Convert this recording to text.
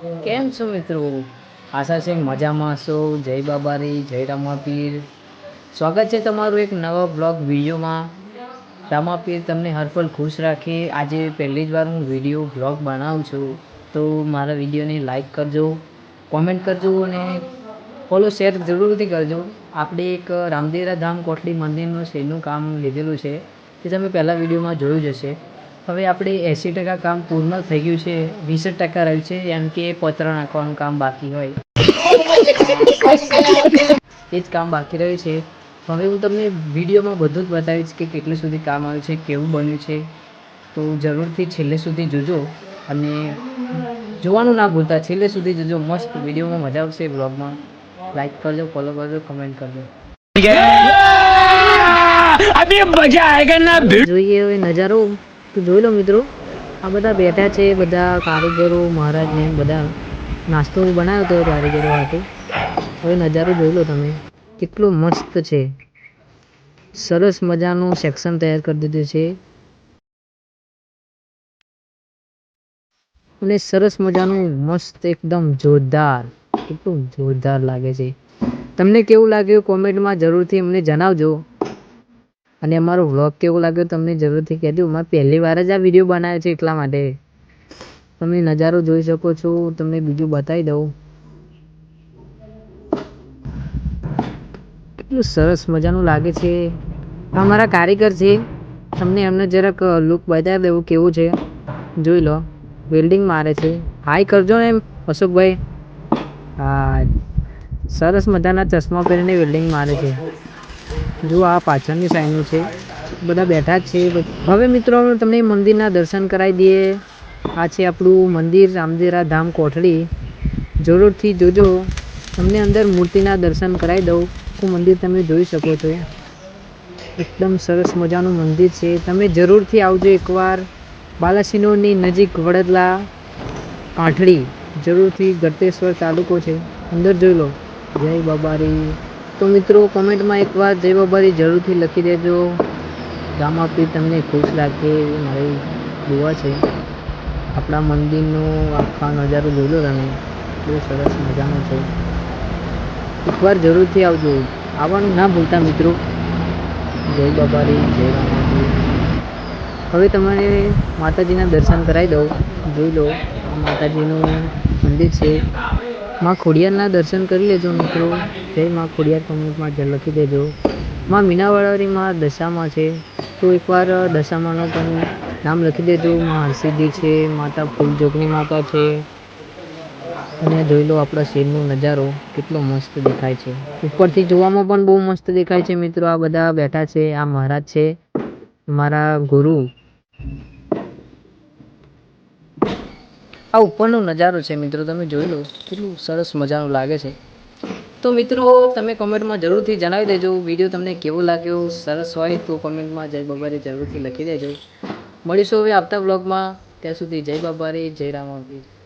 કેમ છો મિત્રો? આશા છે મજામાં છો. જય બાબારી, જય રામાપીર. સ્વાગત છે તમારું એક નવા બ્લોગ વિડીયોમાં. રામાપીર, તમને હરપલ ખુશ રાખે. આજે પહેલી જ વાર હું વીડિયો બ્લોગ બનાવું છું. તો મારા વિડીયોને લાઈક કરજો, કોમેન્ટ કરજો અને ફોલો, શેર જરૂરથી કરજો. આપણે એક રામદેરા ધામ કોટલી મંદિરનું શેરનું કામ લીધેલું છે તે તમે પહેલાં વિડીયોમાં જોયું જ હશે. હવે આપણે એંસી ટકા કામ પૂર્ણ થઈ ગયું છે વીસ ટકા રહ્યું છે એમ કે પતરા નાખવાનું કામ બાકી હોય એ જ કામ બાકી રહ્યું છે હવે હું તમને વિડીયોમાં બધું જ બતાવીશ કે કેટલું સુધી કામ આવ્યું છે કેવું બન્યું છે તો જરૂરથી છેલ્લે સુધી જોજો અને જોવાનું ના ભૂલતા છેલ્લે સુધી જોજો મસ્ત વિડીયોમાં મજા આવશે બ્લોગમાં લાઈક કરજો ફોલો કરજો કમેન્ટ કરજો જોઈએ હવે નજારો જોઈ લો મિત્રો, આ બધા બેઠા છે, બધા કારીગરો, મહારાજ ને બધા નાસ્તો બનાવ્યો હતો કારીગરો માટે. હવે નજારો જોઈ લો તમે. કેટલો મસ્ત છે. સરસ મજાનું સેક્શન તૈયાર કરી દીધું છે. અને સરસ મજાનું મસ્ત એકદમ જોરદાર, કેટલું જોરદાર લાગે છે. તમને કેવું લાગ્યું કોમેન્ટમાં જરૂરથી અમને જણાવજો. અને અમારો વ્લોગ કેવો લાગ્યો તમને જરૂરથી કહેજો. મેં પહેલી વાર જ આ વીડિયો બનાવ્યો છે એટલા માટે. તમે નજારો જોઈ શકો છો. તમને બીજું બતાવી દઉં. કેટલું સરસ મજાનું લાગે છે. અમારા કારીગર છે. તમને એમને જરાક લુક બતાવી દેવું કેવું છે. જોઈ લો. વેલ્ડિંગ મારે છે. હાઈ કરજો ને એમ, અશોકભાઈ. હા, સરસ મજાના ચશ્મા પહેરીને વેલ્ડિંગ મારે છે. જો આ પાછળની સાઈડનું છે, બધા બેઠા જ છે. હવે મિત્રો તમને મંદિરના દર્શન કરાવી દઈએ. આ છે આપણું મંદિર, રામદેરા ધામ કોઠડી. જરૂરથી જોજો. તમને અંદર મૂર્તિના દર્શન કરાવી દઉં. આખું મંદિર તમે જોઈ શકો છો. એકદમ સરસ મજાનું મંદિર છે. તમે જરૂરથી આવજો એકવાર. બાલાસિનોરની નજીક વડદલા કાંઠળી જરૂરથી ગટેશ્વર તાલુકો છે. અંદર જોઈ લો. જય બાબારી. તો મિત્રો, કોમેન્ટમાં એકવાર જય બાબારી જરૂરથી લખી દેજો. ગામાપી તમને ખુશ રાખે એવી મારી દુઆ છે. આપણા મંદિરનો આખા નજારો જોઈ લો તમે. બહુ સરસ મજાનો છે. એકવાર જરૂરથી આવજો. આવવાનું ના ભૂલતા મિત્રો. જય બાબારી, જય રામાજી. હવે તમારે માતાજીના દર્શન કરાવી દઉં. જોઈ લો માતાજીનું મંદિર છે. માં ખોડિયારના દર્શન કરી લેજો મિત્રો. જય માં ખોડિયાર કમેન્ટમાં લખી દેજો. માં મીનાવાળાની માં દશામાં છે. તો એકવાર દશામાનો પણ નામ લખી દેજો. માં હરસિદ્ધિ છે, માતા ફૂલજોગની માતા છે. અને જોઈ લો આપણા શેરનો નજારો કેટલો મસ્ત દેખાય છે. ઉપરથી જોવામાં પણ બહુ મસ્ત દેખાય છે મિત્રો. આ બધા બેઠા છે, આ મહારાજ છે. મારા ગુરુ આ ઉપરનો નજારો છે મિત્રો, તમે જોઈ લો, કેટલું સરસ મજાનું લાગે છે. તો મિત્રો, તમે કમેન્ટમાં જરૂરથી જણાવી દેજો, વીડિયો તમને કેવો લાગ્યો, સરસ હોય તો કમેન્ટમાં જય બાબારે જરૂરથી લખી દેજો. મળીશું હવે આવતા બ્લોગમાં ત્યાં સુધી જય બાબારે, જય રામાપીર